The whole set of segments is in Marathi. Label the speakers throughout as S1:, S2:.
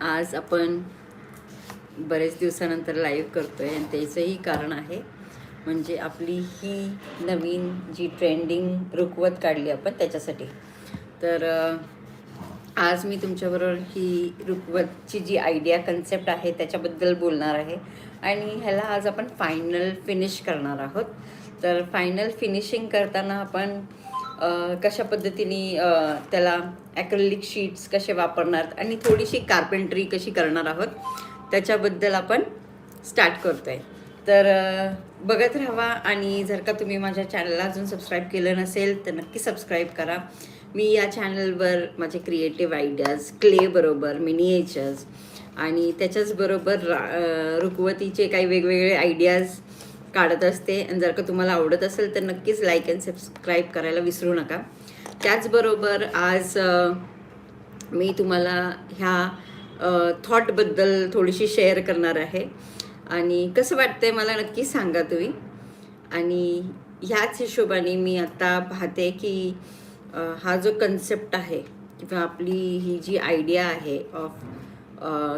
S1: आज आपण बरेच दिवसानंतर लाईव्ह करतो आहे आणि त्याचंही कारण आहे. म्हणजे आपली ही नवीन जी ट्रेंडिंग रुकवत काढली आपण त्याच्यासाठी. तर आज मी तुमच्याबरोबर ही रुकवतची जी आयडिया कन्सेप्ट आहे त्याच्याबद्दल बोलणार आहे. आणि ह्याला आज आपण फायनल फिनिश करणार आहोत. तर फायनल फिनिशिंग करताना आपण कशा पद्धतीने त्याला ॲक्रेलिक शीट्स कसे वापरणार आणि थोडीशी कार्पेंट्री कशी करणार आहोत त्याच्याबद्दल आपण स्टार्ट करतो आहे तर बघत राहा आणि जर का तुम्ही माझ्या चॅनलला अजून सबस्क्राईब केलं नसेल तर नक्की सबस्क्राईब करा. मी या चॅनलवर माझे क्रिएटिव्ह आयडियाज क्लेबरोबर मिनिएचर्स आणि त्याच्याचबरोबर रा रुकवतीचे काही वेगवेगळे आयडियाज काढत असते. आणि जर का तुम्हाला आवडत असेल तर नक्कीच लाईक अँड सबस्क्राईब करायला विसरू नका. त्याचबरोबर आज मी तुम्हाला ह्या थॉटबद्दल थोडीशी शेअर करणार आहे. आणि कसं वाटतंय मला नक्की सांगा तुम्ही. आणि ह्याच हिशोबाने मी आता पाहते की हा जो कन्सेप्ट आहे किंवा आपली ही जी आयडिया आहे of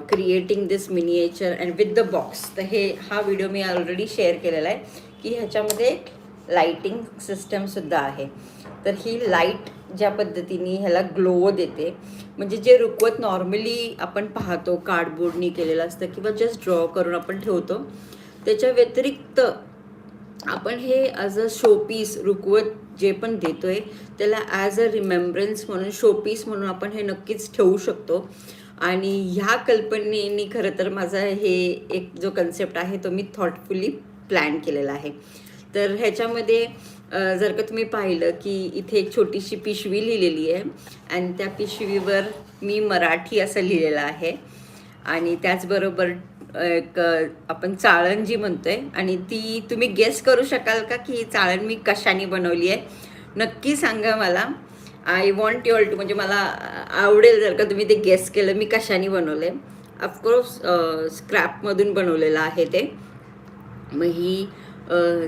S1: creating this miniature and with the box तर हे हा व्हिडिओ मी ऑलरेडी शेअर केलेला आहे की ह्याच्यामध्ये लाईटिंग सिस्टमसुद्धा आहे. तर ही लाइट ज्या पद्धतीने ह्याला ग्लो देते म्हणजे जे रुकवत नॉर्मली आपण पाहतो कार्डबोर्डनी केलेलं असतं किंवा जस्ट ड्रॉ करून आपण ठेवतो त्याच्या व्यतिरिक्त आपण हे ॲज अ शोपीस रुकवत जे पण देतो आहे त्याला ॲज अ रिमेंबरन्स म्हणून शोपीस म्हणून आपण हे नक्कीच ठेवू शकतो. आणि ह्या कल्पनेनी खरं तर माझा हे एक जो कन्सेप्ट आहे तो मी थॉटफुली प्लॅन केलेला आहे. तर ह्याच्यामध्ये जर का तुम्ही पाहिलं की इथे एक छोटीशी पिशवी लिहिलेली आहे आणि त्या पिशवीवर मी मराठी असं लिहिलेलं आहे. आणि त्याचबरोबर एक आपण चाळण जी म्हणतोय आणि ती तुम्ही गेस करू शकाल का की ही चाळण मी कशाने बनवली आहे? नक्की सांगा मला. आय वॉन्ट युअर टू म्हणजे मला आवडेल जर का तुम्ही ते गेस केलं. मी कशाने बनवलं? आहे ऑफकोर्स स्क्रॅपमधून बनवलेलं आहे ते. मग ही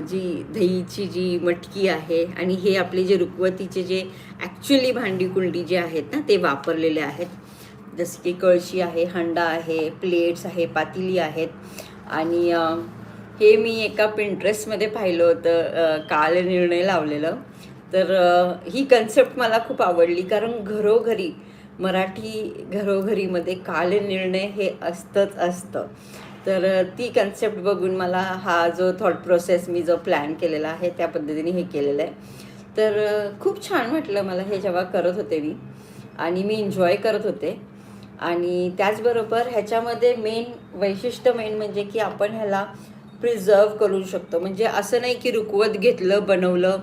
S1: जी दहीची जी मटकी आहे आणि हे आपले जे रुकवतीचे जे ॲक्च्युली भांडी कुंडी जे आहेत ना ते वापरलेले आहेत. जसं की कळशी आहे हंडा आहे प्लेट्स आहे पातेली आहेत. आणि हे मी एका पिंट्रेस्टमध्ये पाहिलं होतं काल निर्णय लावलेलं. तर ही कन्सेप्ट मला खूप आवडली. कारण घरोघरी मराठी घरोघरीमध्ये कालनिर्णय हे असतंच असतं. तर ती कन्सेप्ट बघून मला हा जो थॉट प्रोसेस मी जो प्लॅन केलेला आहे त्या पद्धतीने हे केलेलं आहे. तर खूप छान वाटलं मला हे जेव्हा करत होते मी. आणि मी एन्जॉय करत होते. आणि त्याचबरोबर ह्याच्यामध्ये मेन वैशिष्ट्य मेन म्हणजे की आपण ह्याला प्रिझर्व करू शकतो. म्हणजे असं नाही की रुकवत घेतलं बनवलं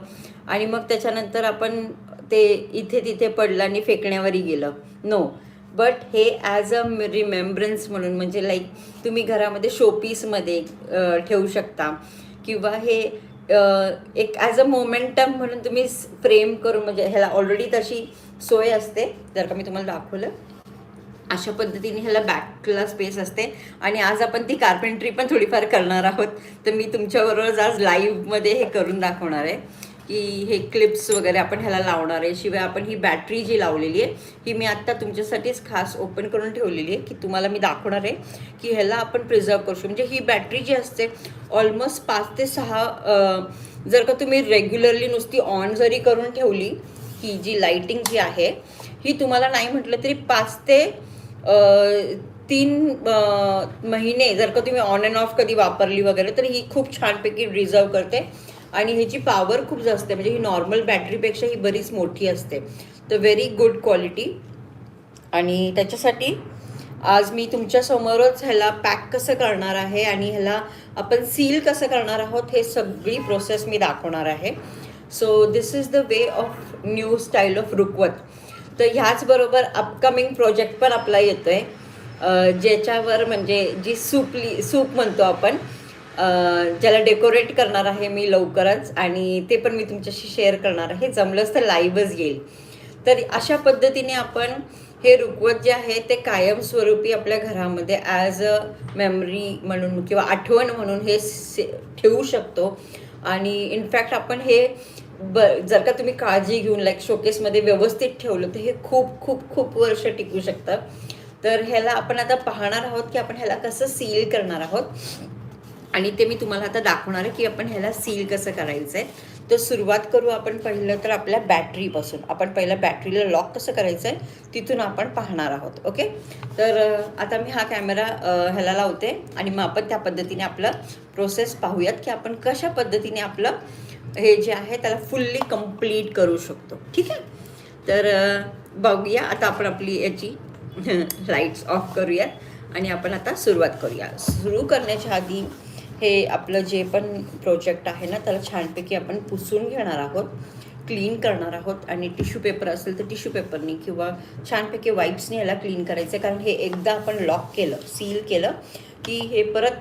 S1: आणि मग त्याच्यानंतर आपण ते इथे तिथे पडलं आणि फेकण्यावरही गेलं. नो बट हे ॲज अ रिमेंबरन्स म्हणून म्हणजे लाईक तुम्ही घरामध्ये शोपीसमध्ये ठेवू शकता. किंवा हे एक ॲज अ मोमेंटम म्हणून तुम्ही फ्रेम करून म्हणजे ह्याला ऑलरेडी तशी सोय असते. जर का मी तुम्हाला दाखवलं. अशा पद्धतीने ह्याला बॅकला स्पेस असते. आणि आज आपण ती कार्पेंट्री पण थोडीफार करणार आहोत. तर मी तुमच्याबरोबर आज लाईव्हमध्ये हे करून दाखवणार आहे. की हे क्लिप्स वगैरे आपण ह्याला लावणार आहे. शिवाय आपण ही बॅटरी जी लावलेली आहे ही मी आत्ता तुमच्यासाठीच खास ओपन करून ठेवलेली आहे की तुम्हाला मी दाखवणार आहे की ह्याला आपण प्रिझर्व करू शकतो. म्हणजे ही बॅटरी जी असते ऑलमोस्ट पाच ते सहा जर का तुम्ही रेग्युलरली नुसती ऑन जरी करून ठेवली ही जी लाईटिंग जी आहे ही तुम्हाला नाही म्हटलं तरी पाच ते तीन महिने जर का तुम्ही ऑन अँड ऑफ कधी वापरली वगैरे तर ही खूप छानपैकी रिझर्व करते. आणि ह्याची पॉवर खूप जास्त आहे. म्हणजे ही नॉर्मल बॅटरीपेक्षा ही बरीच मोठी असते. तर व्हेरी गुड क्वालिटी आणि त्याच्यासाठी आज मी तुमच्यासमोरच ह्याला पॅक कसं करणार आहे आणि ह्याला आपण सील कसं करणार आहोत हे सगळी प्रोसेस मी दाखवणार आहे. So this is the way of new style of रुकवत तर ह्याचबरोबर अपकमिंग प्रोजेक्ट पण आपला येतो आहे ज्याच्यावर म्हणजे जी सूपली सूप म्हणतो आपण ज्याला डेकोरेट करणार आहे मी लवकरच आणि ते पण मी तुमच्याशी शेअर करणार आहे. जमलंच तर लाईव्हच येईल. तर अशा पद्धतीने आपण हे रुकवत जे आहे ते कायमस्वरूपी आपल्या घरामध्ये ॲज अ मेमरी म्हणून किंवा आठवण म्हणून हे से- ठेवू शकतो. आणि इनफॅक्ट आपण हे ब जर का तुम्ही काळजी घेऊन लाईक शोकेसमध्ये व्यवस्थित ठेवलं तर हे खूप खूप खूप वर्ष टिकू शकतं. तर ह्याला आपण आता पाहणार आहोत की आपण ह्याला कसं सील करणार आहोत. आणि ते मी तुम्हाला आता दाखवणार आहे की आपण ह्याला सील कसं करायचं आहे तर सुरुवात करू आपण पहिलं तर आपल्या बॅटरीपासून आपण पहिलं बॅटरीला लॉक कसं करायचं आहे तिथून आपण पाहणार आहोत ओके तर आता मी हा कॅमेरा ह्याला लावते आणि मग आपण त्या पद्धतीने आपलं प्रोसेस पाहूयात की आपण कशा पद्धतीने आपलं हे जे आहे त्याला फुल्ली कंप्लीट करू शकतो ठीक आहे? तर बघूया आता आपण आपली याची लाईट्स ऑफ करूयात आणि आपण आता सुरुवात करूया. सुरू करण्याच्या आधी हे आपलं जे पण प्रोजेक्ट आहे ना त्याला छानपैकी आपण पुसून घेणार आहोत क्लीन करणार आहोत. आणि टिश्यू पेपर असेल तर टिश्यू पेपरनी किंवा छानपैकी वाईप्सनी याला क्लीन करायचं. आहे कारण हे एकदा आपण लॉक केलं सील केलं की हे परत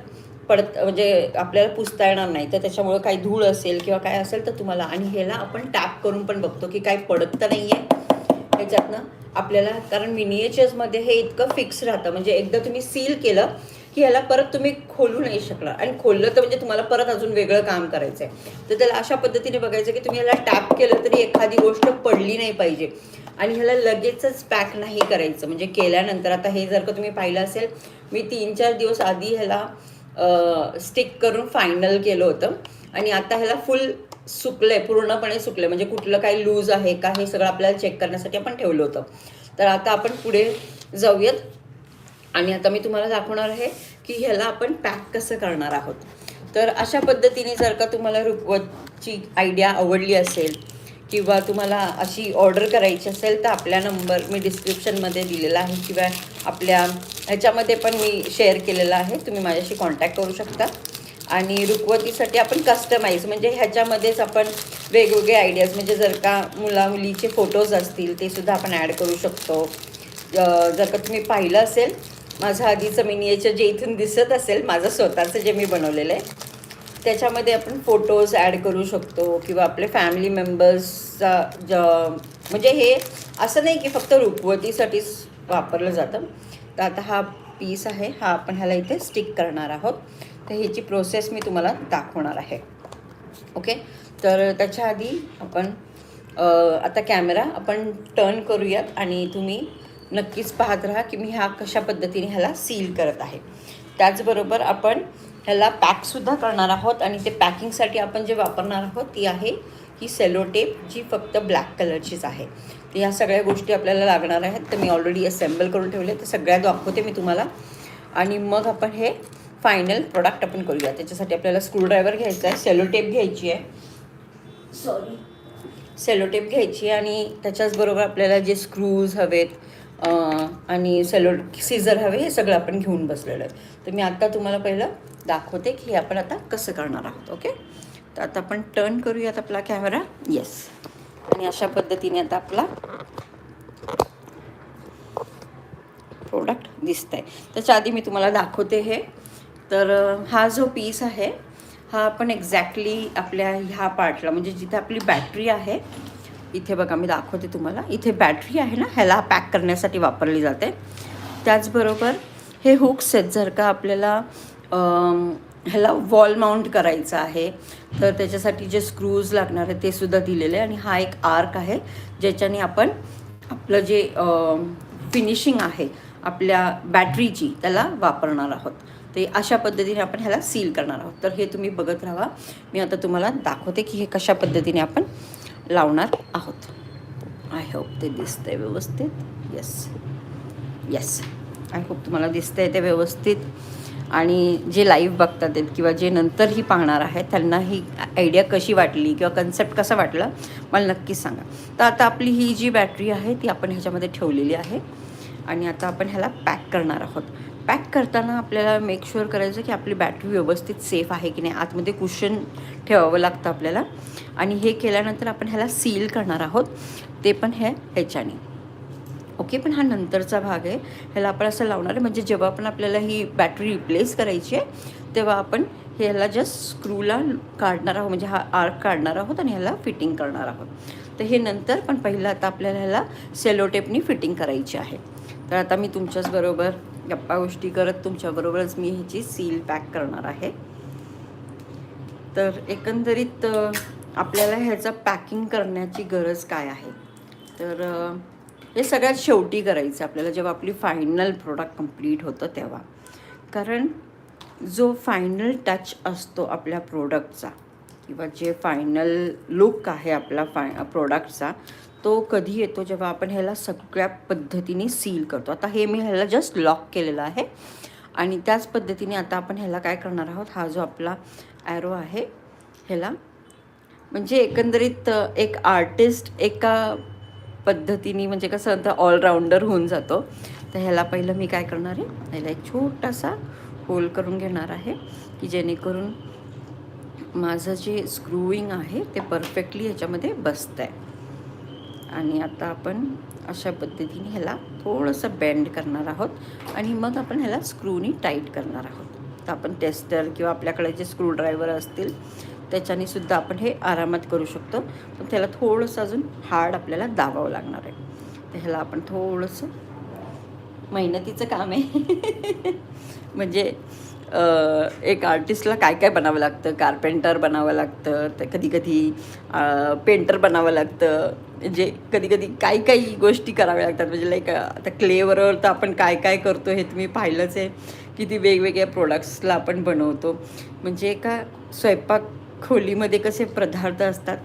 S1: पडत म्हणजे आपल्याला पुसता येणार नाही. तर त्याच्यामुळं काही धूळ असेल किंवा काय असेल तर तुम्हाला आणि ह्याला आपण टॅप करून पण बघतो की काही पडत तर नाही आहे ह्याच्यातनं आपल्याला कारण मिनिएचर्समध्ये हे इतकं फिक्स राहतं. म्हणजे एकदा तुम्ही सील केलं की ह्याला परत तुम्ही खोलू नाही शकणार आणि खोललं तर म्हणजे तुम्हाला परत अजून वेगळं काम करायचं आहे तर त्याला अशा पद्धतीने बघायचं की तुम्ही ह्याला टॅप केलं तरी एखादी गोष्ट पडली नाही पाहिजे. आणि ह्याला लगेचच पॅक नाही करायचं. म्हणजे केल्यानंतर आता हे जर का तुम्ही पाहिलं असेल मी तीन चार दिवस आधी ह्याला स्टिक करून फायनल केलं होतं. आणि आता ह्याला फुल सुकलं आहे पूर्णपणे सुकलंय. म्हणजे कुठलं काही लूज आहे का हे सगळं आपल्याला चेक करण्यासाठी आपण ठेवलं होतं. तर आता आपण पुढे जाऊयात. आणि आता मी तुम्हाला दाखवणार आहे की ह्याला आपण पॅक कसं करणार आहोत. तर अशा पद्धतीने जर का तुम्हाला रुपवतची आयडिया आवडली असेल किंवा तुम्हाला अशी ऑर्डर करायची असेल तर आपल्या नंबर मी डिस्क्रिप्शनमध्ये दिलेला आहे किंवा आपल्या ह्याच्यामध्ये पण मी शेअर केलेला आहे. तुम्ही माझ्याशी कॉन्टॅक्ट करू शकता. आणि रुकवतीसाठी आपण कस्टमाइज म्हणजे ह्याच्यामध्येच आपण वेगवेगळे आयडियाज म्हणजे जर का मुला मुलीचे फोटोज असतील ते सुद्धा आपण ॲड करू शकतो. जर का तुम्ही पाहिलं असेल माझं आधीचं मिनिएचर जे इथून दिसत असेल माझं स्वतःचं जे मी बनवलेलं आहे त्याच्यामध्ये आपण फोटोज ॲड करू शकतो किंवा आपले फॅमिली मेंबर्सचा ज म्हणजे हे असं नाही की फक्त रुखवतीसाठीच वापरलं जातं. तर आता हा पीस आहे हा आपण ह्याला इथे स्टिक करणार आहोत. तर ह्याची प्रोसेस मी तुम्हाला दाखवणार आहे. ओके तर त्याच्या आधी आपण आता कॅमेरा आपण टर्न करूयात आणि तुम्ही नक्कीच पाहत राहा की मी ह्या कशा पद्धतीने ह्याला सील करत आहे. त्याचबरोबर आपण ह्याला पॅकसुद्धा करणार आहोत आणि ते पॅकिंगसाठी आपण जे वापरणार आहोत ती आहे ही सेलो टेप जी फक्त ब्लॅक कलरचीच आहे. तर ह्या सगळ्या गोष्टी आपल्याला लागणार आहेत तर मी ऑलरेडी असेंबल करून ठेवले तर सगळ्या दाखवते मी तुम्हाला. आणि मग आपण हे फायनल प्रोडक्ट आपण करूया. त्याच्यासाठी आपल्याला स्क्रूड्रायव्हर घ्यायचा आहे सेलो टेप घ्यायची आहे. सॉरी सेलो टेप घ्यायची आणि त्याच्याचबरोबर आपल्याला जे स्क्रूज हवेत आणि सेलो सीझर हवे हे सगळं आपण घेऊन बसलेलं आहे तर मी आत्ता तुम्हाला पहिलं दाखवते की हे आपण आता कसं करणार आहोत ओके? तर आता आपण टर्न करूयात आपला कॅमेरा येस आणि अशा पद्धतीने आता आपला प्रोडक्ट दिसत आहे त्याच्या आधी मी तुम्हाला दाखवते हे. तर हा जो पीस आहे हा आपण एक्झॅक्टली आपल्या ह्या पार्टला म्हणजे जिथे आपली बॅटरी आहे इथे बघा मी दाखवते तुम्हाला. इथे बॅटरी आहे ना ह्याला पॅक करण्यासाठी वापरली जाते. त्याचबरोबर हे हुक्स आहेत जर का आपल्याला ह्याला वॉल माउंट करायचं आहे तर त्याच्यासाठी जे स्क्रूज लागणार आहे ते सुद्धा दिलेले आहे. आणि हा एक आर्क आहे ज्याच्याने आपण आपलं जे फिनिशिंग आहे आपल्या बॅटरीची त्याला वापरणार आहोत. ते अशा पद्धतीने आपण ह्याला सील करणार आहोत. तर हे तुम्ही बघत राहा. मी आता तुम्हाला दाखवते की हे कशा पद्धतीने आपण लावणार आहोत. आय होप ते दिसतंय व्यवस्थित. येस येस आय होप तुम्हाला दिसतंय ते व्यवस्थित. आणि जे लाईव्ह बघतात आहेत किंवा जे नंतरही पाहणार आहेत त्यांना ही आयडिया कशी वाटली किंवा कन्सेप्ट कसा वाटला मला नक्कीच सांगा. तर आता आपली ही जी बॅटरी आहे ती आपण ह्याच्यामध्ये ठेवलेली आहे. आणि आता आपण ह्याला पॅक करणार आहोत. पॅक करताना आपल्याला मेक शुअर करायचं की आपली बॅटरी व्यवस्थित सेफ आहे की नाही आतमध्ये कुशन ठेवावं लागतं आपल्याला. आणि हे केल्यानंतर आपण ह्याला सील करणार आहोत. ते पण हे ह्याच्याने. ओके पण हा नंतरचा भाग आहे. ह्याला आपण असं लावणार आहे म्हणजे जेव्हा आपण आपल्याला ही बॅटरी रिप्लेस करायची आहे तेव्हा आपण ह्याला जस्ट स्क्रूला काढणार आहोत म्हणजे हा आर्क काढणार आहोत आणि ह्याला फिटिंग करणार आहोत. तर हे नंतर पण पहिलं आता आपल्याला ह्याला सेलोटेपनी फिटिंग करायची आहे. तर आता मी तुमच्याच बरोबर गप्पा गोष्टी करत तुमच्याबरोबरच मी ह्याची सील पॅक करणार आहे. तर एकंदरीत आपल्याला ह्याचं पॅकिंग करण्याची गरज काय आहे? तर हे सगळ्यात शेवटी करायचं आपल्याला जेव्हा आपली फायनल प्रोडक्ट कंप्लीट होतं तेव्हा. कारण जो फायनल टच असतो आपल्या प्रोडक्टचा किंवा जे फायनल लुक आहे आपला फाय प्रोडक्टचा तो कधी येतो जेव्हा आपण ह्याला सगळ्या पद्धतीने सील करतो. आता हे मी ह्याला जस्ट लॉक केलेलं आहे. आणि त्याच पद्धतीने आता आपण ह्याला काय करणार आहोत? हा जो आपला ॲरो आहे ह्याला म्हणजे एकंदरीत एक आर्टिस्ट एका पद्धतीने म्हणजे कसं आता ऑलराऊंडर होऊन जातो. तर ह्याला पहिलं मी काय करणार आहे? ह्याला एक छोटासा होल करून घेणार आहे की जेणेकरून माझं जे स्क्रूविंग आहे ते परफेक्टली ह्याच्यामध्ये बसतं आहे आणि आता आपण अशा पद्धतीने ह्याला थोडंसं बेंड करणार आहोत आणि मग आपण ह्याला स्क्रूनी टाईट करणार आहोत. तर आपण टेस्टर किंवा आपल्याकडे जे स्क्रूड्रायव्हर असतील त्याच्याने सुद्धा आपण हे आरामात करू शकतो. पण त्याला थोडंसं अजून हार्ड आपल्याला दाबावं लागणार आहे. तर ह्याला आपण थोडंसं मेहनतीचं काम आहे. म्हणजे एक आर्टिस्टला काय काय बनावं लागतं? कार्पेंटर बनावं लागतं तर कधी कधी पेंटर बनावं लागतं. म्हणजे कधी कधी काही काही गोष्टी कराव्या लागतात. म्हणजे लाईक आता क्लेवरवर तर आपण काय काय करतो हे तुम्ही पाहिलंच आहे किती वेगवेगळ्या प्रोडक्ट्सला आपण बनवतो. म्हणजे एका स्वयंपाक खोलीमध्ये कसे पदार्थ असतात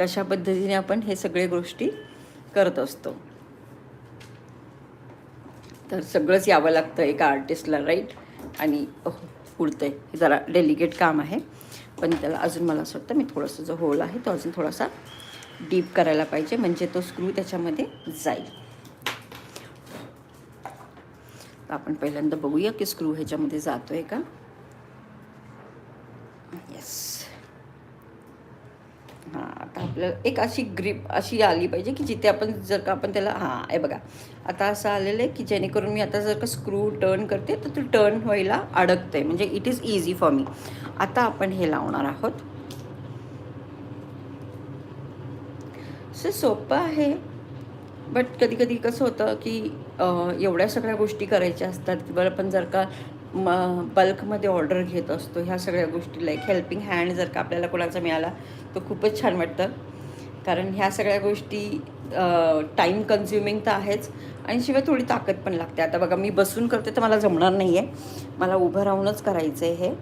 S1: तशा पद्धतीने आपण हे सगळे गोष्टी करत असतो. तर सगळंच यावं लागतं एका आर्टिस्टला राईट आणि उडतं आहे हे जरा डेलिकेट काम आहे. पण त्याला अजून मला असं वाटतं मी थोडंसं जो होल आहे तो अजून थोडासा डीप करायला पाहिजे. म्हणजे तो स्क्रू त्याच्यामध्ये जाईल. तर आपण पहिल्यांदा बघूया की स्क्रू ह्याच्यामध्ये जातो आहे का? येस हां आता आपल्याला एक अशी ग्रीप अशी आली पाहिजे की जिथे आपण जर का आपण त्याला हां हे बघा. आता असं आलेलं आहे की जेणेकरून मी आता जर का स्क्रू टर्न करते तर ते टर्न व्हायला अडकते म्हणजे it is easy for me आता आपण हे लावणार आहोत. सो सोपं आहे. बट कधी कधी कसं होतं की एवढ्या सगळ्या गोष्टी करायच्या असतात बरं आपण जर का म बल्कमध्ये ऑर्डर घेत असतो. ह्या सगळ्या गोष्टीला एक हेल्पिंग हँड जर का आपल्याला कोणाचा मिळाला तर खूपच छान वाटतं. कारण ह्या सगळ्या गोष्टी टाईम कन्झ्युमिंग तर आहेच. आणि शिवाय थोडी ताकद पण लागते. आता बघा मी बसून करते तर मला जमणार नाही आहे मला उभं राहूनच करायचं आहे हे.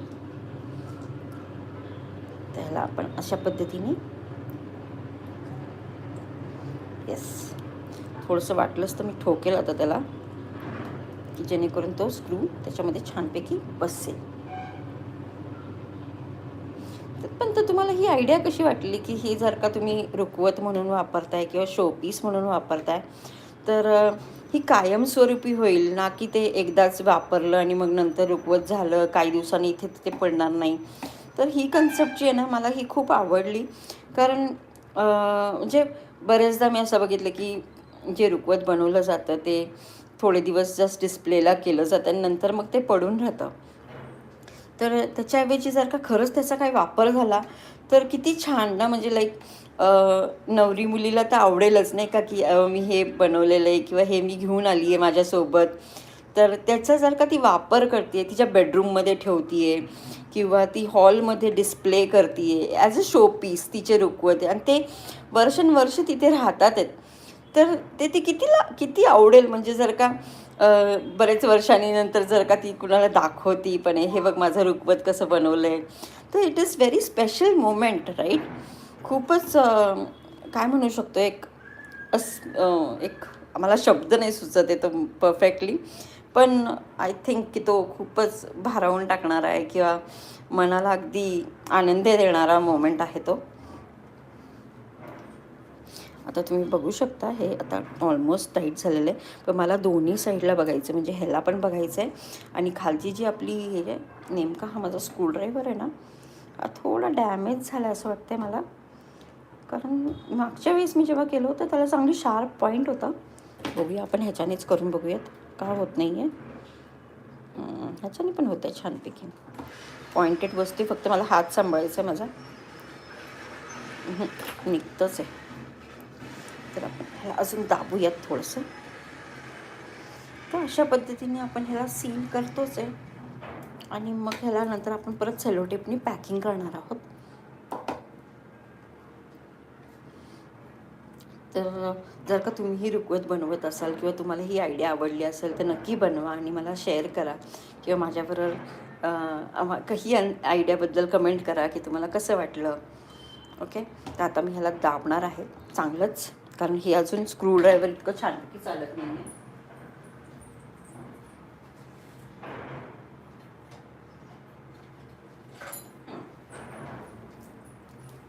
S1: त्याला आपण अशा पद्धतीने येस थोडंसं वाटलंच तर मी ठोकेल आता त्याला. की जेणेकरून तो स्क्रू त्याच्यामध्ये छानपैकी बसेल. तर पण तर तुम्हाला ही आयडिया कशी वाटली की ही जर का तुम्ही रुकवत म्हणून वापरताय किंवा शोपीस म्हणून वापरताय तर ही कायमस्वरूपी होईल ना की ते एकदाच वापरलं आणि मग नंतर रुकवत झालं काही दिवसांनी इथे तिथे पडणार नाही? तर ही कन्सेप्ट जी आहे ना मला ही खूप आवडली. कारण म्हणजे बरेचदा मी असं बघितलं की जे रुकवत बनवलं जातं ते थोडे दिवस जस्ट डिस्प्लेला केलं जातं आणि नंतर मग ते पडून राहतं. तर त्याच्याऐवजी जर का खरंच त्याचा काही वापर झाला तर किती छान ना म्हणजे लाईक नवरी मुलीला तर आवडेलच नाही का की मी हे बनवलेलं आहे किंवा हे मी घेऊन आली आहे माझ्यासोबत. तर त्याचा जर का ती वापर करते तिच्या बेडरूममध्ये ठेवते किंवा ती हॉलमध्ये डिस्प्ले करते ॲज अ शो पीस तिचे रुकवते आणि ते वर्षानुवर्ष तिथे राहतात आहेत तर ते ती कितीला किती आवडेल? म्हणजे जर का बरेच वर्षांनी नंतर जर का ती कुणाला दाखवती पण हे बघ माझं रुखवत कसं बनवलं आहे तर it is very special moment right खूपच काय म्हणू शकतो एक अस एक मला शब्द नाही सुचत आहे तो परफेक्टली पण आय थिंक की तो खूपच भारावून टाकणारा आहे किंवा मनाला अगदी आनंद देणारा मोमेंट आहे तो. आता तुम्ही बघू शकता हे आता ऑलमोस्ट टाईट झालेलं आहे. पण मला दोन्ही साईडला बघायचं म्हणजे ह्याला पण बघायचं आहे आणि खालची जी आपली हे आहे नेमका हा माझा स्क्रूड्रायव्हर आहे ना हा थोडा डॅमेज झाला असं वाटतं आहे मला. कारण मागच्या वेळेस मी जेव्हा केलं होतं त्याला चांगली शार्प पॉईंट होता. बघूया आपण ह्याच्यानेच करून बघूयात. का होत नाही आहे ह्याच्याने पण होतं आहे छानपैकी. पॉइंटेड वस्तू फक्त मला हात सांभाळायचा आहे माझा निघतंच आहे. तर आपण ह्याला अजून दाबूयात थोडंसं. तर अशा पद्धतीने आपण ह्याला सील करतोच आहे. आणि मग ह्याला नंतर आपण परत सेलोटेपने पॅकिंग करणार आहोत. तर जर का तुम्ही ही रुकवत बनवत असाल किंवा तुम्हाला ही आयडिया आवडली असेल तर नक्की बनवा आणि मला शेअर करा. किंवा माझ्याबरोबर काही आयडियाबद्दल कमेंट करा की तुम्हाला कसं वाटलं. ओके तर आता मी ह्याला दाबणार आहे. चांगलंच. कारण हे अजून स्क्रूड्रायव्हर इतकं छानपैकी चालत नाही. आहे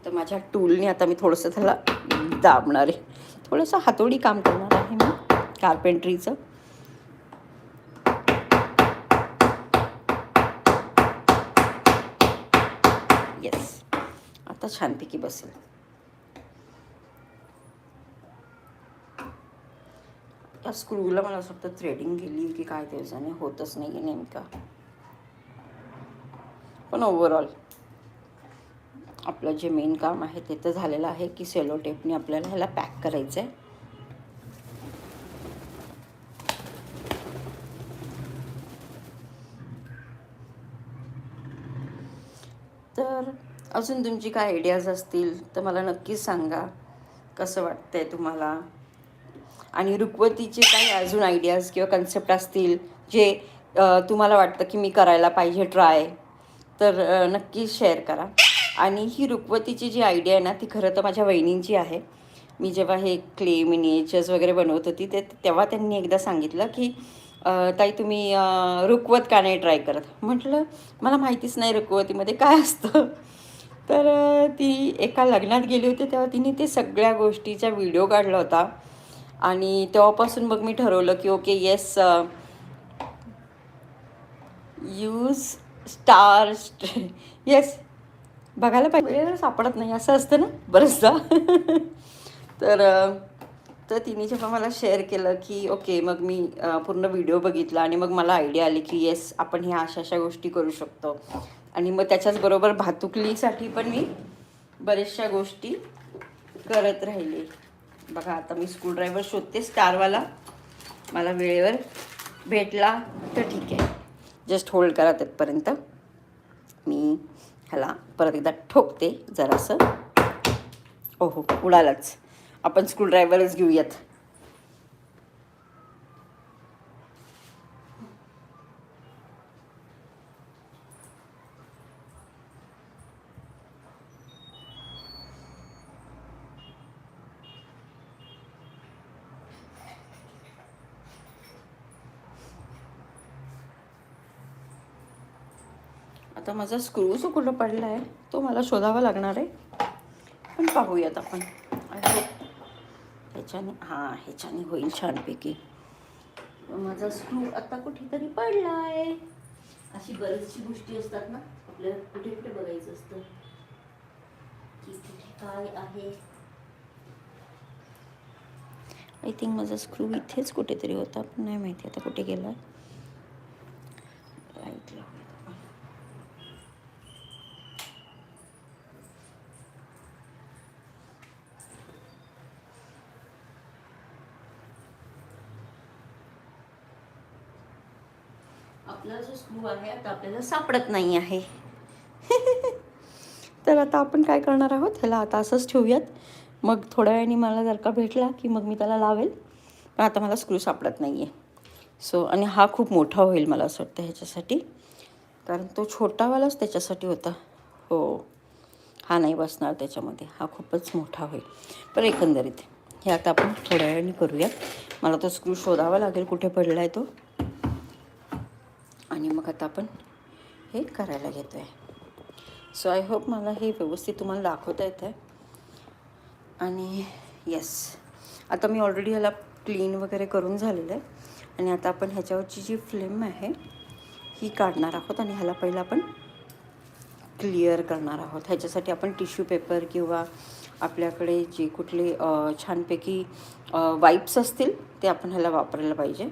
S1: तर माझ्या टूलने आता मी थोडंसं त्याला दाबणार आहे. थोडंसं हातोडी काम करणार आहे मी कार्पेंट्रीचं येस आता छानपैकी बसेल. त्या स्क्रूला मला असं वाटतं थ्रेडिंग गेली की काय त्याच्याने होतच नाही आहे नेमका. पण ओव्हरऑल आपलं जे मेन काम आहे ते तर झालेलं आहे की सेलो टेपने आपल्याला ह्याला पॅक करायचं आहे तर अजून तुमची काय आयडियाज असतील तर मला नक्कीच सांगा. कसं वाटतंय तुम्हाला? आणि रुकवतीचे काही अजून आयडियाज किंवा कन्सेप्ट असतील जे तुम्हाला वाटतं की मी करायला पाहिजे ट्राय तर नक्की शेअर करा. आणि ही रुकवतीची जी आयडिया आहे ना ती खरं तर माझ्या वहिनींची आहे. मी जेव्हा हे क्ले मिनिएचर्स वगैरे बनवत होती ते तेव्हा त्यांनी एकदा सांगितलं की ताई तुम्ही रुकवत का नाही ट्राय करत? म्हटलं मला माहितीच नाही रुकवतीमध्ये काय असतं. तर ती एका लग्नात गेली होती तेव्हा तिने ते सगळ्या गोष्टीचा व्हिडिओ काढला होता. आणि तेव्हापासून मग मी ठरवलं की okay yes use star yes बघायला पाहिजे. सापडत नाही असं असतं ना बरंचदा. तर uh, तर तिने जेव्हा मला शेअर केलं की ओके मग मी uh, पूर्ण व्हिडिओ बघितला आणि मग मला आयडिया आली की येस आपण ह्या अशा अशा गोष्टी करू शकतो. आणि मग त्याच्याचबरोबर भातुकलीसाठी पण मी बऱ्याचशा गोष्टी करत राहिले. बघा आता मी स्क्रूड्रायव्हर शोधते स्टारवाला मला वेळेवर भेटला तर ठीक आहे. जस्ट होल्ड करा तिथपर्यंत मी ह्याला परत एकदा ठोकते जरासं. ओहो उडालाच. आपण स्क्रूड्रायव्हरच घेऊयात. आता माझा स्क्रू जो कुठं पडला आहे तो मला शोधावा लागणार आहे. पण पाहूयात आपण. ह्याच्याने हां ह्याच्याने होईल छानपैकी. माझा स्क्रू आता कुठेतरी पडला आहे अशी बरीचशी गोष्टी असतात ना आपल्याला कुठे कुठे बघायचं असतं. की कुठे काय आहे. आय थिंक माझा स्क्रू इथेच कुठेतरी होता पण नाही माहिती आता कुठे गेला लाइट लावूयात आपण आपला जो स्क्रू आहे आता आपल्याला सापडत नाही आहे. तर आता आपण काय करणार आहोत? ह्याला आता असंच ठेवूयात. मग थोड्या वेळाने मला जर का भेटला की मग मी त्याला लावेल. पण आता मला स्क्रू सापडत नाही आहे सो आणि हा खूप मोठा होईल मला असं वाटतं ह्याच्यासाठी. कारण तो छोटावालाच त्याच्यासाठी होता. हो. हा नाही बसणार त्याच्यामध्ये. हा खूपच मोठा होईल. पण एकंदरीत हे आता आपण थोड्या वेळाने करूयात. मला तो स्क्रू शोधावा लागेल कुठे पडला आहे तो. आणि मग आता आपण हे करायला घेतो आहे सो आय होप मला हे व्यवस्थित तुम्हाला दाखवता येतं आहे आणि येस आता मी ऑलरेडी ह्याला क्लीन वगैरे करून झालेलं आहे. आणि आता आपण ह्याच्यावरची जी फ्लेम आहे ही काढणार आहोत आणि ह्याला पहिलं आपण क्लिअर करणार आहोत. ह्याच्यासाठी आपण टिश्यू पेपर किंवा आपल्याकडे जे कुठले छानपैकी वाईप्स असतील ते आपण ह्याला वापरायला पाहिजे.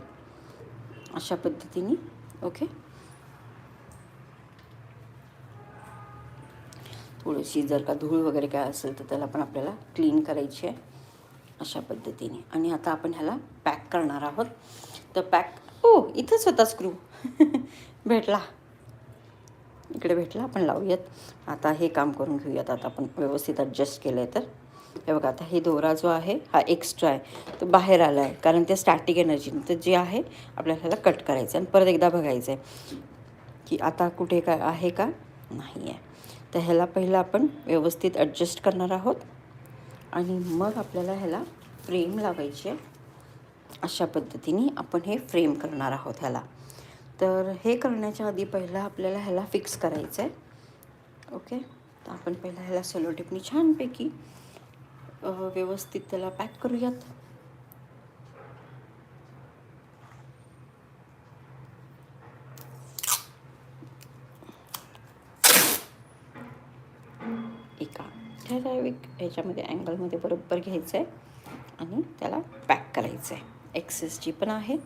S1: अशा पद्धतीने ओके. थोडीशी जर का धूळ वगैरे काय असेल तर त्याला पण आपल्याला क्लीन करायची आहे अशा पद्धतीने. आणि आता आपण ह्याला पॅक करणार आहोत. तर पॅक हो इथंच होता स्क्रू भेटला. इकडे भेटला आपण लावूयात. आता हे काम करून घेऊयात. आता आपण व्यवस्थित ॲडजस्ट केलं आहे तर. हे बघा आता हे दोरा जो आहे हा एक्स्ट्रा आहे. तो बाहेर आला आहे कारण ते स्टॅटिक एनर्जीने तर जे आहे आपल्याला ह्याला कट करायचं आहे आणि परत एकदा बघायचं आहे की आता कुठे काय आहे का? नाही आहे. तर ह्याला पहिलं आपण व्यवस्थित ॲडजस्ट करणार आहोत. आणि मग आपल्याला ह्याला फ्रेम लावायची आहे. अशा पद्धतीने आपण हे फ्रेम करणार आहोत ह्याला. तर हे करण्याच्या आधी पहिलं आपल्याला ह्याला फिक्स करायचं आहे. ओके तर आपण पहिला ह्याला सेलोटेपनी छानपैकी व्यवस्थित त्याला पॅक करूयात. एका ठराविक ह्याच्यामध्ये अँगलमध्ये बरोबर घ्यायचं आहे आणि त्याला पॅक करायचं आहे एक्सेस जी पण आहे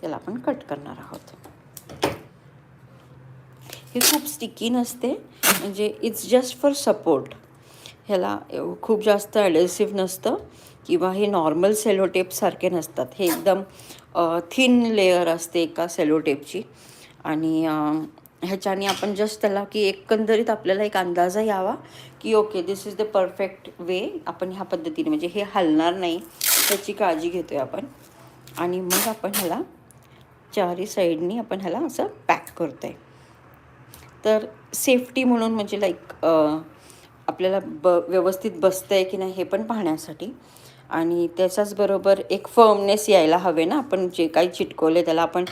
S1: त्याला आपण कट करणार आहोत. हे खूप स्टिकी नसते म्हणजे इट्स जस्ट फॉर सपोर्ट ह्याला खूप जास्त ॲडेसिव्ह नसतं किंवा हे नॉर्मल सेलोटेपसारखे नसतात. हे एकदम थिन लेअर असते एका सेलोटेपची आणि ह्याच्याने आपण जस्ट त्याला की एकंदरीत आपल्याला एक अंदाजा यावा की okay this is the perfect way आपण ह्या पद्धतीने म्हणजे हे हलणार नाही त्याची काळजी घेतो आहे आपण. आणि मग आपण ह्याला चारी साईडनी आपण ह्याला असं पॅक करतो आहे तर सेफ्टी म्हणून म्हणजे लाईक आपल्याला ब व्यवस्थित बसतं आहे की नाही हे पण पाहण्यासाठी. आणि त्याच्याच बरोबर एक फर्मनेस यायला हवे ना आपण जे काही चिटकवले त्याला आपण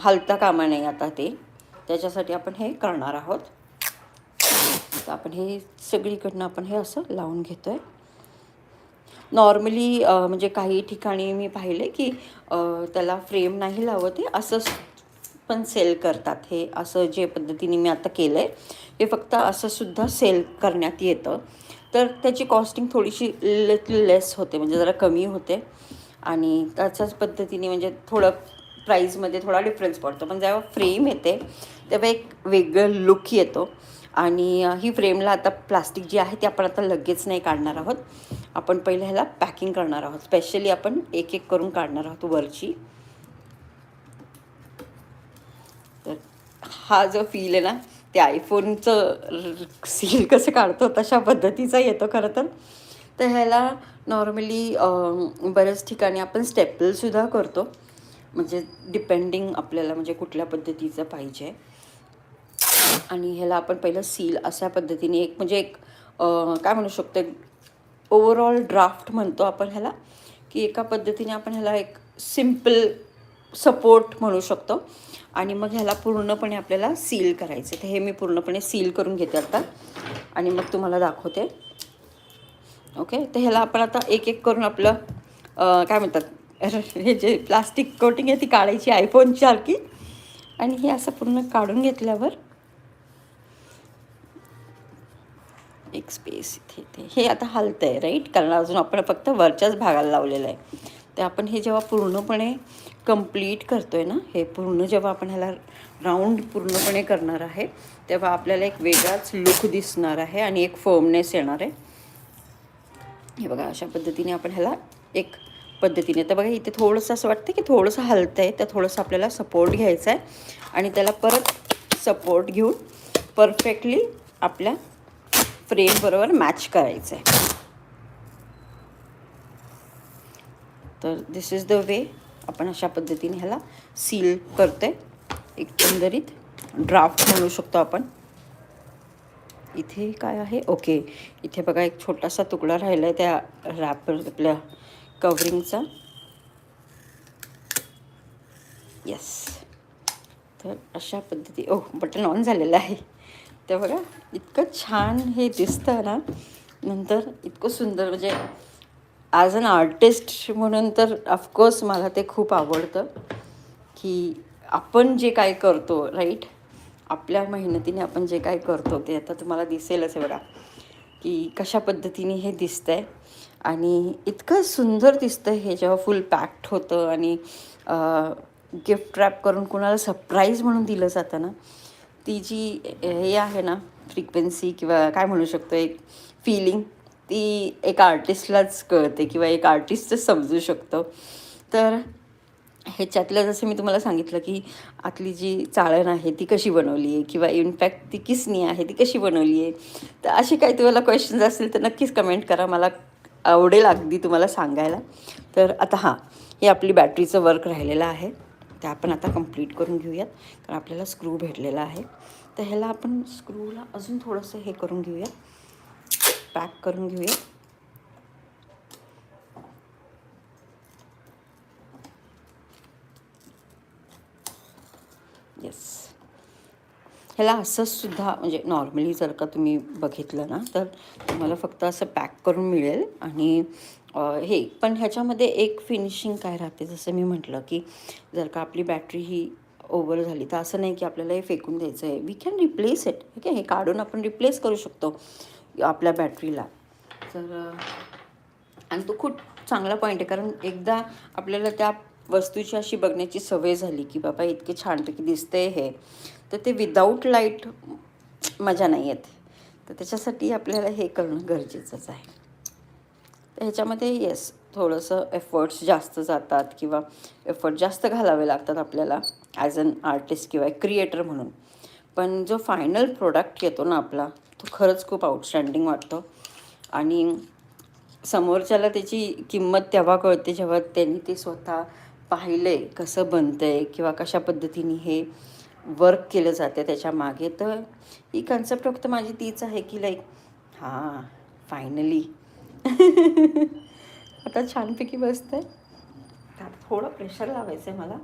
S1: हलता कामा नाही आता ते. त्याच्यासाठी आपण हे करणार आहोत. तर आपण हे सगळीकडनं आपण हे असं लावून घेतो आहे नॉर्मली म्हणजे काही ठिकाणी मी पाहिले की त्याला फ्रेम नाही लावत आहे असंच पण सेल करतात हे असं जे पद्धतीने मी आता केलं आहे हे फक्त असंसुद्धा सेल करण्यात येतं. तर त्याची कॉस्टिंग थोडीशी लेस होते म्हणजे जरा कमी होते. आणि त्याच्याच पद्धतीने म्हणजे थोडं प्राईजमध्ये थोडा डिफरन्स पडतो. पण जेव्हा फ्रेम येते तेव्हा एक वेगळं लुक येतो. आणि ही फ्रेमला आता प्लास्टिक जी आहे ती आपण आता लगेच नाही काढणार आहोत. आपण पहिले ह्याला पॅकिंग करणार आहोत. स्पेशली आपण एक एक करून काढणार आहोत वरची. तर हा जो फील आहे ना ते आयफोनचं सील कसं काढतो तशा पद्धतीचा येतो खरं तर. तर ह्याला नॉर्मली बऱ्याच ठिकाणी आपण स्टेपलसुद्धा करतो. म्हणजे डिपेंडिंग आपल्याला म्हणजे कुठल्या पद्धतीचं पाहिजे. आणि ह्याला आपण पहिलं सील अशा पद्धतीने एक म्हणजे एक काय म्हणू शकतो ओव्हरऑल ड्राफ्ट म्हणतो आपण ह्याला. की एका पद्धतीने आपण ह्याला एक सिंपल सपोर्ट म्हणू शकतो. आणि मग ह्याला पूर्णपणे आपल्याला सील करायचं तर हे मी पूर्णपणे सील करून घेते आता. आणि मग तुम्हाला दाखवते. ओके तर ह्याला आपण आता एक एक करून आपलं काय म्हणतात हे जे प्लास्टिक कोटिंग आहे ती काढायची आयफोनसारखी आणि हे असं पूर्ण काढून घेतल्यावर एक स्पेस इथे इथे हे आता हलतं आहे राईट कारण अजून आपण फक्त वरच्याच भागाला लावलेलं आहे. तर आपण हे जेव्हा पूर्णपणे कंप्लीट करतो आहे ना? हे पूर्ण जेव्हा आपण ह्याला राऊंड पूर्णपणे करणार आहे तेव्हा आपल्याला एक वेगळाच लुक दिसणार आहे आणि एक फर्मनेस येणार आहे. हे बघा अशा पद्धतीने आपण ह्याला एक पद्धतीने. तर बघा इथे थोडंसं असं वाटतं की थोडंसं हलतं आहे तर थोडंसं आपल्याला सपोर्ट घ्यायचा आहे आणि त्याला परत सपोर्ट घेऊन परफेक्टली आपल्या फ्रेमबरोबर मॅच करायचं आहे तर दिस इज द वे आपण अशा पद्धतीने ह्याला सील करते एकंदरीत ड्राफ्ट म्हणू शकतो आपण. इथे काय आहे? ओके इथे बघा एक छोटासा तुकडा राहिला आहे त्या रॅपर आपल्या कवरिंगचा येस तर अशा पद्धती ओ बटन ऑन झालेलं आहे. तर बघा इतकं छान हे दिसतं ना. नंतर इतकं सुंदर म्हणजे ॲज अन आर्टिस्ट म्हणून तर ऑफकोर्स मला ते खूप आवडतं की आपण जे काय करतो राईट आपल्या मेहनतीने आपण जे काय करतो ते आता तुम्हाला दिसेलच एवढा बघा की कशा पद्धतीने हे दिसतंय. आणि इतकं सुंदर दिसतं हे जेव्हा फुल पॅक्ड होतं आणि गिफ्ट रॅप करून कुणाला सरप्राईज म्हणून दिलं जातं ना ती जी हे आहे ना फ्रिक्वेन्सी किंवा काय म्हणू शकतो एक फिलिंग ती एक आर्टिस्टलाच कळते किंवा एक आर्टिस्टच समजू शकतो. तर ह्याच्यातलं जसं मी तुम्हाला सांगितलं की आतली जी चाळण आहे ती कशी बनवली आहे किंवा इनफॅक्ट ती किसनी आहे ती कशी बनवली आहे तर असे काही तुम्हाला क्वेश्चन्स असतील तर नक्कीच कमेंट करा. मला आवडेल अगदी तुम्हाला सांगायला. तर आता हां हे आपली बॅटरीचं वर्क राहिलेलं आहे. ते आपण आता कंप्लीट करून घेऊयात. कारण आपल्याला स्क्रू भेटलेला आहे. तर ह्याला आपण स्क्रूला अजून थोडंसं हे करून घेऊयात. पॅक करून घेऊया. येस ह्याला असंसुद्धा म्हणजे नॉर्मली जर का तुम्ही बघितलं ना तर तुम्हाला फक्त असं पॅक करून मिळेल. आणि हे पण ह्याच्यामध्ये एक फिनिशिंग काय राहते? जसं मी म्हटलं की जर का आपली बॅटरी ही ओव्हर झाली तर असं नाही की आपल्याला हे फेकून द्यायचं आहे वी कॅन रिप्लेस इट ठीक आहे? हे काढून आपण रिप्लेस करू शकतो. आपल्या बॅटरीला तर आणि तो खूप चांगला पॉईंट आहे. कारण एकदा आपल्याला त्या वस्तूची अशी बघण्याची सवय झाली की बाबा इतके छानपैकी दिसते हे तर ते विदाऊट लाइट मजा नाही येत. तर त्याच्यासाठी आपल्याला हे करणं गरजेचंच आहे. तर ह्याच्यामध्ये येस थोडंसं एफर्ट्स जास्त जातात किंवा एफर्ट जास्त घालावे लागतात आपल्याला ॲज अन आर्टिस्ट किंवा क्रिएटर म्हणून. पण जो फायनल प्रोडक्ट येतो ना आपला तो खरंच खूप आउटस्टँडिंग वाटतो. आणि समोरच्याला त्याची किंमत तेव्हा कळते जेव्हा त्यांनी ते स्वतः पाहिलं कसं बनतं आहे किंवा कशा पद्धतीने हे वर्क केलं जातं त्याच्यामागे. तर ही कन्सेप्ट फक्त माझी तीच आहे की लाईक हां फायनली आता छानपैकी बसतं आहे त्यात थोडं प्रेशर लावायचं आहे मला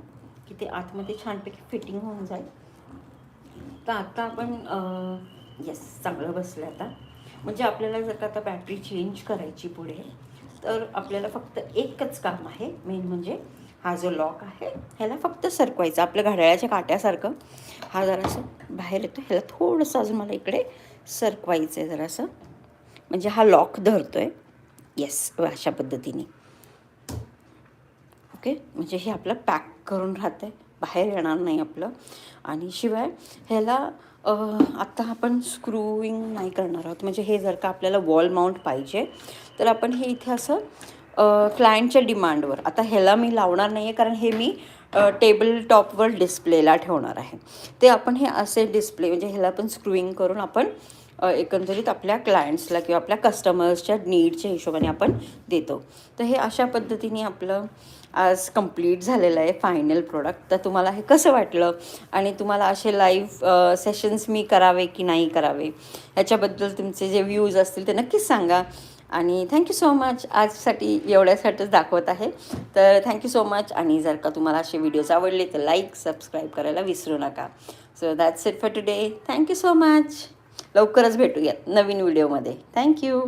S1: की ते आतमध्ये छानपैकी फिटिंग होऊन जाईल. तर आता आपण येस चांगलं बसलं आता. म्हणजे आपल्याला जर का आता बॅटरी चेंज करायची पुढे तर आपल्याला फक्त एकच काम आहे. मेन म्हणजे हा जो लॉक आहे ह्याला फक्त सरकवायचा. आपल्या घड्याळाच्या काट्यासारखं. हा जरासं बाहेर येतो ह्याला थोडंसं अजून मला इकडे सरकवायचं आहे जरासं. म्हणजे हा लॉक धरतो आहे येस अशा पद्धतीने. ओके म्हणजे हे आपलं पॅक करून राहतं आहे बाहेर येणार नाही आपलं. आणि शिवाय ह्याला आत्ता आपण स्क्रूविंग नाही करणार आहोत. म्हणजे हे जर का आपल्याला वॉल माउंट पाहिजे तर आपण हे इथे असं क्लायंटच्या डिमांडवर आता ह्याला मी लावणार नाही आहे कारण हे मी टेबल टॉपवर डिस्प्लेला ठेवणार आहे. ते आपण हे असे डिस्प्ले म्हणजे ह्याला पण स्क्रूइंग करून आपण एकंदरीत आपल्या क्लायंट्सला किंवा आपल्या कस्टमर्सच्या नीडच्या हिशोबाने आपण देतो. तर हे अशा पद्धतीने आपलं आज कंप्लीट झालेलं आहे फायनल प्रोडक्ट तर तुम्हाला हे कसं वाटलं? आणि तुम्हाला असे लाईव्ह सेशन्स मी करावे की नाही करावे? ह्याच्याबद्दल तुमचे जे व्ह्यूज असतील ते नक्कीच सांगा. आणि थँक्यू सो मच आजसाठी एवढ्यासाठीच दाखवत आहे. तर थँक्यू सो मच आणि जर का तुम्हाला असे व्हिडिओज आवडले तर लाईक सबस्क्राईब करायला विसरू नका. So that's it for today thank you so much लवकरच भेटूयात नवीन व्हिडिओमध्ये थँक्यू